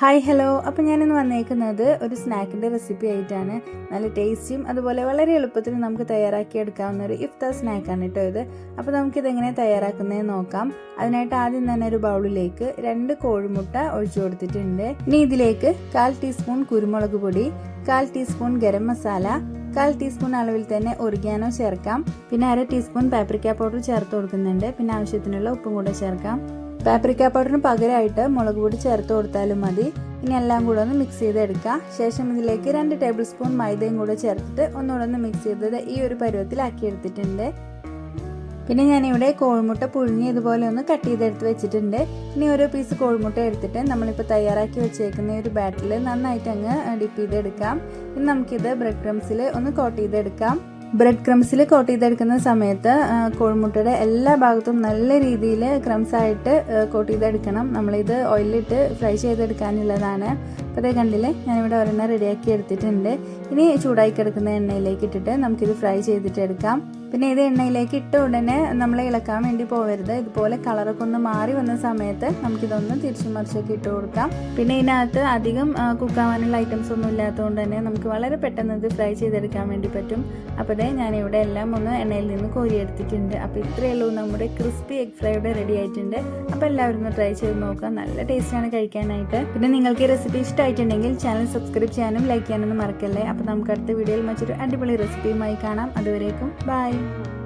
Hi hello അപ്പോൾ ഞാനിന്ന് വന്നേക്കുന്നത് ഒരു സ്നാക്കിന്റെ റെസിപ്പി ആയിട്ടാണ്. നല്ല ടേസ്റ്റിയും അതുപോലെ വളരെ എളുപ്പത്തിൽ നമുക്ക് തയ്യാറാക്കി എടുക്കാവുന്ന ഒരു ഇഫ്ത സ്നാക്കാണ് കേട്ടോ ഇത്. അപ്പോൾ നമുക്കിത് എങ്ങനെ തയ്യാറാക്കുന്നതെന്ന് നോക്കാം. അതിനായിട്ട് ആദ്യം തന്നെ ഒരു ബൗളിലേക്ക് രണ്ട് കോഴിമുട്ട ഒഴിച്ചു കൊടുത്തിട്ടുണ്ട്. ഇനി ഇതിലേക്ക് കാൽ ടീസ്പൂൺ കുരുമുളക് പൊടി കാൽ ടീസ്പൂൺ ഗരം മസാല കാൽ ടീസ്പൂൺ അളവിൽ തന്നെ ഒറിഗാനോ ചേർക്കാം. പിന്നെ അര ടീസ്പൂൺ പാപ്രിക്ക പൗഡർ ചേർത്ത് കൊടുക്കുന്നുണ്ട്. പിന്നെ ആവശ്യത്തിനുള്ള ഉപ്പും കൂടെ ചേർക്കാം. പാപ്രിക്ക പൗഡറിന് പകരമായിട്ട് മുളക് പൊടി ചേർത്ത് കൊടുത്താലും മതി. ഇനി എല്ലാം കൂടെ ഒന്ന് മിക്സ് ചെയ്തെടുക്കുക ശേഷം ഇതിലേക്ക് രണ്ട് ടേബിൾ സ്പൂൺ മൈദയും കൂടെ ചേർത്തിട്ട് ഒന്നുകൂടെ ഒന്ന് മിക്സ് ചെയ്തത് ഈ ഒരു പരുവത്തിലാക്കി എടുത്തിട്ടുണ്ട്. പിന്നെ ഞാനിവിടെ കോഴിമുട്ട പുഴുങ്ങി ഇതുപോലെ ഒന്ന് കട്ട് ചെയ്തെടുത്ത് വെച്ചിട്ടുണ്ട്. ഇനി ഓരോ പീസ് കോഴിമുട്ട എടുത്തിട്ട് നമ്മളിപ്പോൾ തയ്യാറാക്കി വെച്ചേക്കുന്ന ഒരു ബാറ്റിൽ നന്നായിട്ട് അങ്ങ് ഡിപ്പ് ചെയ്തെടുക്കാം. ഇനി നമുക്കിത് ബ്രെഡ് ക്രംസിൽ ഒന്ന് കോട്ട് ചെയ്തെടുക്കാം. ബ്രെഡ് ക്രംസിൽ കോട്ട് ചെയ്തെടുക്കുന്ന സമയത്ത് കോഴിമുട്ടയുടെ എല്ലാ ഭാഗത്തും നല്ല രീതിയിൽ ക്രംസായിട്ട് കോട്ട് ചെയ്തെടുക്കണം. നമ്മളിത് ഓയിലിട്ട് ഫ്രൈ ചെയ്തെടുക്കാനുള്ളതാണ്. അപ്പോൾ അതേ കണ്ടില്ലേ? ഞാനിവിടെ ഒരെണ്ണം റെഡിയാക്കി എടുത്തിട്ടുണ്ട്. ഇനി ചൂടായി കിടക്കുന്ന എണ്ണയിലേക്ക് ഇട്ടിട്ട് നമുക്കിത് ഫ്രൈ ചെയ്തിട്ട് എടുക്കാം. പിന്നെ ഇത് എണ്ണയിലേക്ക് ഇട്ട ഉടനെ നമ്മൾ ഇളക്കാൻ വേണ്ടി പോകരുത് ഇതുപോലെ കളറൊക്കെ ഒന്ന് മാറി വന്ന സമയത്ത് നമുക്കിതൊന്ന് തിരിച്ചു മറിച്ചൊക്കെ ഇട്ട് കൊടുക്കാം. പിന്നെ ഇതിനകത്ത് അധികം കുക്കാവാനുള്ള ഐറ്റംസ് ഒന്നും ഇല്ലാത്തതുകൊണ്ട് തന്നെ നമുക്ക് വളരെ പെട്ടെന്ന് ഇത് ഫ്രൈ ചെയ്തെടുക്കാൻ വേണ്ടി പറ്റും. അപ്പോഴേ ഇവിടെ എല്ലാം ഒന്ന് എണ്ണയിൽ നിന്ന് കോരിയെടുത്തിട്ടുണ്ട്. അപ്പോൾ ഇത്രയേ ഉള്ളൂ. നമ്മുടെ ക്രിസ്പി എഗ് ഫ്രൈ ഇവിടെ റെഡി ആയിട്ടുണ്ട്. അപ്പോൾ എല്ലാവരും ഒന്ന് ട്രൈ ചെയ്ത് നോക്കുക. നല്ല ടേസ്റ്റാണ് കഴിക്കാനായിട്ട്. പിന്നെ നിങ്ങൾക്ക് ഈ റെസിപ്പി ഇഷ്ടമായിട്ടുണ്ടെങ്കിൽ ചാനൽ സബ്സ്ക്രൈബ് ചെയ്യാനും ലൈക്ക് ചെയ്യാനൊന്നും മറക്കല്ലേ? അപ്പോൾ നമുക്ക് അടുത്ത വീഡിയോയിൽ മറ്റൊരു അടിപൊളി റെസിപ്പിയുമായി കാണാം. അതുവരേക്കും ബൈ Thank you.